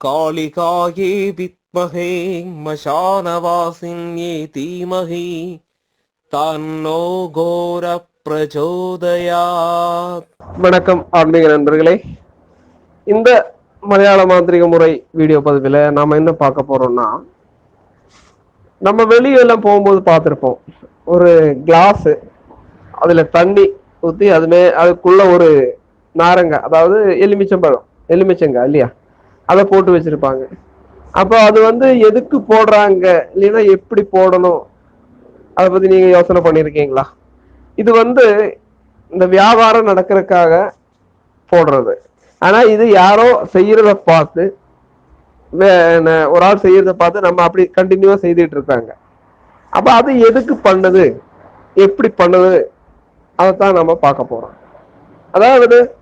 காளிகாயே வித்மகே மசானவாசின்யே தீமகி தன்னோ கோர பிரச்சோதயா வணக்கம் ஆன்மீக நண்பர்களே. இந்த மலையாள மாந்திரிக முறை வீடியோ பதிவில் நாம் என்ன பார்க்க போறோம்னா நம்ம வெளியெல்லாம் போகும்போது பார்த்துருப்போம். ஒரு கிளாஸு அதில் தண்ணி ஊற்றி அதுமே அதுக்குள்ள ஒரு நாரங்க அதாவது எலுமிச்சம்பழம் எலுமிச்சங்காய் இல்லையா? அதை போட்டு வச்சிருப்பாங்க. அப்போ அது வந்து எதுக்கு போடுறாங்க? இல்லைன்னா எப்படி போடணும்? அதை பத்தி நீங்க யோசனை பண்ணியிருக்கீங்களா? இது வந்து இந்த வியாபாரம் நடக்கிறதுக்காக போடுறது. ஆனா இது யாரோ செய்யறத பார்த்து வே- ஒரு ஆள் செய்யறத பார்த்து நம்ம அப்படி கண்டினியூவா செய்துட்டு இருக்காங்க. அப்ப அது எதுக்கு பண்ணுது? எப்படி பண்ணுது? அதைத்தான் நம்ம பார்க்க போறோம். அதாவது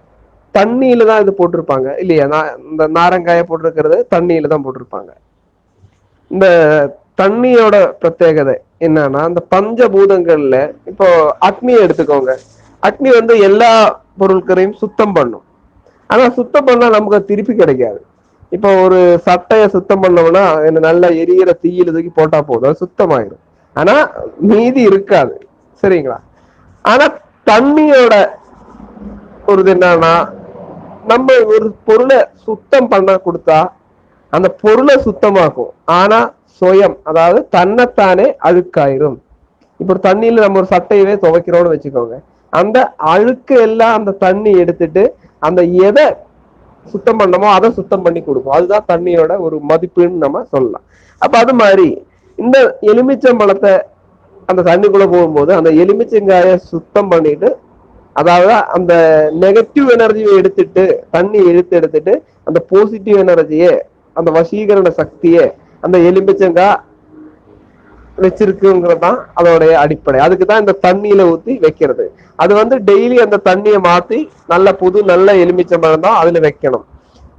தண்ணியில தான் இது போட்டிருப்பாங்க. இல்லையா? நான் இந்த நாரங்காய போட்டிருக்கிறது தண்ணியில தான் போட்டிருப்பாங்க. இந்த தண்ணியோட பிரத்யேகதை என்னன்னா இந்த பஞ்சபூதங்கள்ல இப்போ அக்னியை எடுத்துக்கோங்க. அக்னி வந்து எல்லா பொருட்களையும் சுத்தம் பண்ணும். ஆனா சுத்தம் பண்ணா நமக்கு திருப்பி கிடைக்காது. இப்போ ஒரு சட்டையை சுத்தம் பண்ணோம்னா என்ன நல்லா எரியற தீயில தூக்கி போட்டா போதும். அது சுத்தமாயிடும் ஆனா மீதி இருக்காது. சரிங்களா? ஆனா தண்ணியோட ஒரு இது என்னன்னா நம்ம ஒரு பொருளை சுத்தம் பண்ண கொடுத்தா அந்த பொருளை சுத்தமாக்கும் ஆனா சுயம் அதாவது தன்னைத்தானே அழுக்காயிரும். இப்போ தண்ணியில நம்ம ஒரு சட்டையவே துவைக்கிறோம்னு வச்சுக்கோங்க. அந்த அழுக்கு எல்லாம் அந்த தண்ணி எடுத்துட்டு அந்த எதை சுத்தம் பண்ணமோ அதை சுத்தம் பண்ணி கொடுக்கும். அதுதான் தண்ணியோட ஒரு மதிப்புன்னு நம்ம சொல்லலாம். அப்ப அது மாதிரி இந்த எலுமிச்சம்பழத்தை அந்த தண்ணிக்குள்ள போகும்போது அந்த எலுமிச்சங்காய சுத்தம் பண்ணிட்டு அதாவது அந்த நெகட்டிவ் எனர்ஜியை எடுத்துட்டு தண்ணி இழுத்து எடுத்துட்டு அந்த பாசிட்டிவ் எனர்ஜியை அந்த வசீகரண சக்தியை அந்த எலும்பிச்சங்கா வச்சிருக்குங்கிறது தான் அதோடைய அடிப்படை. அதுக்கு தான் இந்த தண்ணியில ஊத்தி வைக்கிறது. அது வந்து டெய்லி அந்த தண்ணியை மாத்தி நல்ல புது நல்ல எலுமிச்சம்பழம் தான் அதுல வைக்கணும்.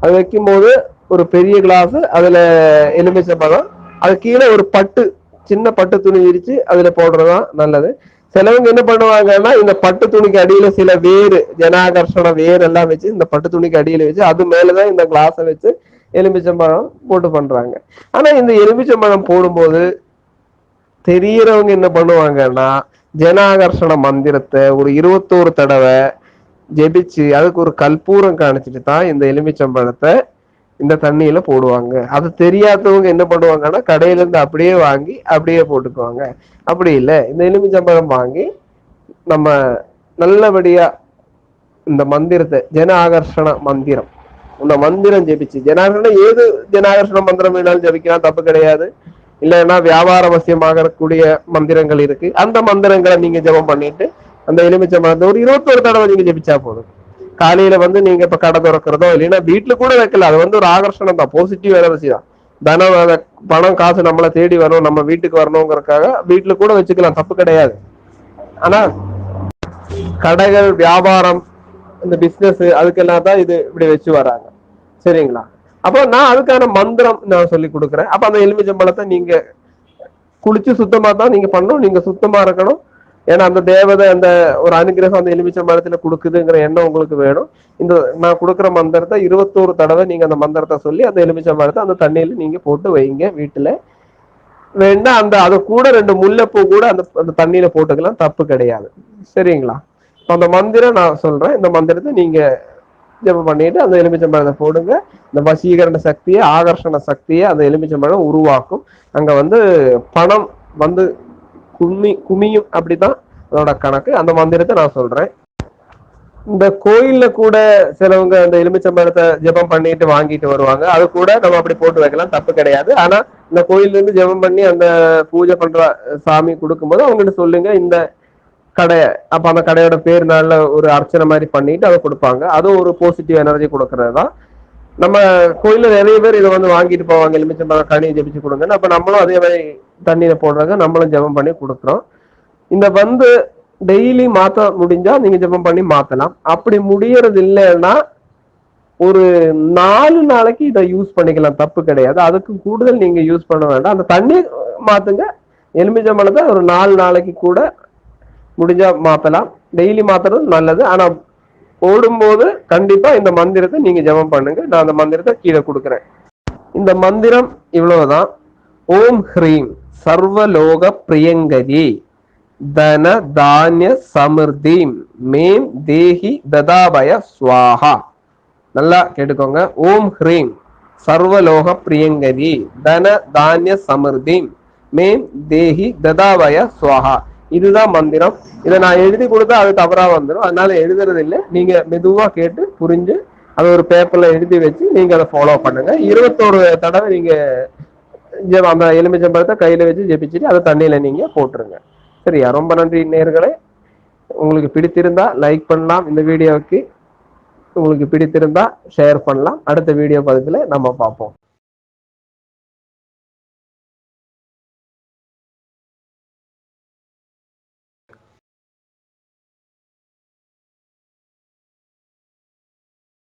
அது வைக்கும்போது ஒரு பெரிய கிளாஸ் அதுல எலுமிச்சம்பழம் அது கீழே ஒரு பட்டு சின்ன பட்டு துணி விரிச்சு அதுல போடுறதுதான் நல்லது. சிலவங்க என்ன பண்ணுவாங்கன்னா இந்த பட்டு துணிக்கு அடியில சில வேறு ஜனாகர்ஷண வேர் எல்லாம் வச்சு இந்த பட்டு துணிக்கு அடியில வச்சு அது மேலதான் இந்த கிளாஸை வச்சு எலுமிச்சம்பழம் போட்டு பண்றாங்க. ஆனா இந்த எலுமிச்சம்பழம் போடும்போது தெரியறவங்க என்ன பண்ணுவாங்கன்னா ஜனாகர்ஷண மந்திரத்தை ஒரு இருபத்தோரு தடவை ஜெபிச்சு அதுக்கு ஒரு கற்பூரம் காணிச்சிட்டு தான் இந்த எலுமிச்சம்பழத்தை இந்த தண்ணியில போடுவாங்க. அது தெரியாதவங்க என்ன பண்ணுவாங்கன்னா கடையில இருந்து அப்படியே வாங்கி அப்படியே போட்டுக்குவாங்க. அப்படி இல்லை. இந்த எலுமிச்சம்பழம் வாங்கி நம்ம நல்லபடியா இந்த மந்திரத்தை ஜன ஆகர்ஷண மந்திரம். இந்த மந்திரம் ஜெபிச்சு ஜனாகர்ஷணம் ஏது ஜனாகர்ஷண மந்திரம் வேணாலும் ஜெபிக்கலாம் தப்பு கிடையாது. இல்லைன்னா வியாபார வசியமாகக்கூடிய மந்திரங்கள் இருக்கு. அந்த மந்திரங்களை நீங்க ஜபம் பண்ணிட்டு அந்த எலுமிச்சம்பழத்தை ஒரு இருபத்தொரு தடவை நீங்க ஜெபிச்சா போதும். காலையில வந்து நீங்க இப்ப கடை திறக்கிறதோ இல்லைன்னா வீட்டுல கூட வைக்கல. அது வந்து ஒரு ஆகர்ஷணம் தான். பாசிட்டிவ் எனர்ஜி தான் தனம் பணம் காசு நம்மளை தேடி வரும் நம்ம வீட்டுக்கு வரணுங்கிறக்காக வீட்டுல கூட வச்சுக்கலாம். தப்பு கிடையாது. ஆனா கடைகள் வியாபாரம் இந்த பிசினஸ் அதுக்கெல்லாம் தான் இது இப்படி வச்சு வராங்க. சரிங்களா? அப்போ நான் அதுக்கான மந்திரம் நான் சொல்லி கொடுக்குறேன். அப்ப அந்த எலுமிச்சம்பழத்தை நீங்க குளிச்சு சுத்தமா தான் நீங்க பண்ணணும். நீங்க சுத்தமா இருக்கணும். ஏன்னா அந்த தேவதை அந்த ஒரு அனுகிரகம் அந்த எலுமிச்சம்பழத்துல கொடுக்குதுங்கிற எண்ணம் உங்களுக்கு வேணும். இந்த நான் கொடுக்குற மந்திரத்தை இருபத்தோரு தடவை நீங்க அந்த மந்திரத்தை சொல்லி அந்த எலுமிச்சம்பழத்தை அந்த தண்ணியில நீங்க போட்டு வைங்க வீட்டுல. வேணா அந்த அது கூட ரெண்டு முல்லைப்பூ கூட அந்த அந்த தண்ணியில போட்டுக்கலாம் தப்பு கிடையாது. சரிங்களா? அந்த மந்திரம் நான் சொல்றேன். இந்த மந்திரத்தை நீங்க ஜெபம் பண்ணிட்டு அந்த எலுமிச்சம்பழத்தை போடுங்க. இந்த வசீகரண சக்தியை ஆகர்ஷண சக்தியை அந்த எலுமிச்சம்பழம் உருவாக்கும். அங்க வந்து பணம் வந்து கும்மி குமியும் அப்படிதான் அதோட கணக்கு. அந்த மந்திரத்தை நான் சொல்றேன். இந்த கோயில்ல கூட சிலவங்க அந்த எலுமிச்சம்பழத்தை ஜெபம் பண்ணிட்டு வாங்கிட்டு வருவாங்க. அது கூட நம்ம அப்படி போட்டு வைக்கலாம் தப்பு கிடையாது. ஆனா இந்த கோயில்ல இருந்து ஜெபம் பண்ணி அந்த பூஜை பண்ற சாமி கொடுக்கும்போது அவங்ககிட்ட சொல்லுங்க இந்த கடை அப்ப அந்த கடையோட பேர் நல்ல ஒரு அர்ச்சனை மாதிரி பண்ணிட்டு அதை கொடுப்பாங்க. அதுவும் ஒரு பாசிட்டிவ் எனர்ஜி கொடுக்கறது தான். நம்ம கோயில்ல நிறைய பேர் இதை வந்து வாங்கிட்டு போவாங்க எலுமிச்சம்பழம் கனி ஜெபிச்சு கொடுங்கன்னு. அப்ப நம்மளும் அதே மாதிரி தண்ணியில போடுறாங்க. நம்மளும் ஜெபம் பண்ணி கொடுக்குறோம். இந்த வந்து டெய்லி மாத்த முடிஞ்சா நீங்க ஜெபம் பண்ணி மாத்தலாம். அப்படி முடியறது இல்லைன்னா ஒரு நாலு நாளைக்கு இதை யூஸ் பண்ணிக்கலாம். தப்பு கிடையாது. அதுக்கு கூடுதல் நீங்க யூஸ் பண்ண வேண்டாம். அந்த தண்ணி மாத்துங்க. எலுமிச்சம்பழத்தை ஒரு நாலு நாளைக்கு கூட முடிஞ்சா மாத்தலாம். டெய்லி மாத்துறது நல்லது. ஆனா ஓடும்போது கண்டிப்பா இந்த மந்திரத்தை நீங்க ஜெபம் பண்ணுங்க. நான் அந்த மந்திரத்தை கீழே கொடுக்குறேன். இந்த மந்திரம் இவ்வளவுதான். ஓம் ஹ்ரீம். சர்வலோக பிரியங்கரி தன தானிய சமிருதி மேம் தேஹி ததாபய ஸ்வாஹா நல்லா கேட்டுக்கோங்க ஓம் ஹ்ரீம் சர்வலோக பிரியங்கரி தன தானிய சமிருதி மேம் தேஹி ததாபய ஸ்வாஹா இதுதான் மந்திரம் இதை நான் எழுதி கொடுத்தா அது தவறா வந்துடும் அதனால எழுதுறது இல்லை நீங்க மெதுவா கேட்டு புரிஞ்சு அதை ஒரு பேப்பர்ல எழுதி வச்சு நீங்க அதை ஃபாலோ பண்ணுங்க இருபத்தோரு தடவை நீங்க அந்த எலுமிச்சம்பழத்தை கையில வச்சு ஜெபிச்சுட்டு அதை தண்ணியில நீங்க போட்டுருங்க. சரியா? ரொம்ப நன்றி நேர்களே உங்களுக்கு பிடித்திருந்தா லைக் பண்ணலாம் இந்த வீடியோவுக்கு. உங்களுக்கு பிடித்திருந்தா ஷேர் பண்ணலாம். அடுத்த வீடியோ பதிவில் நம்ம பார்ப்போம்.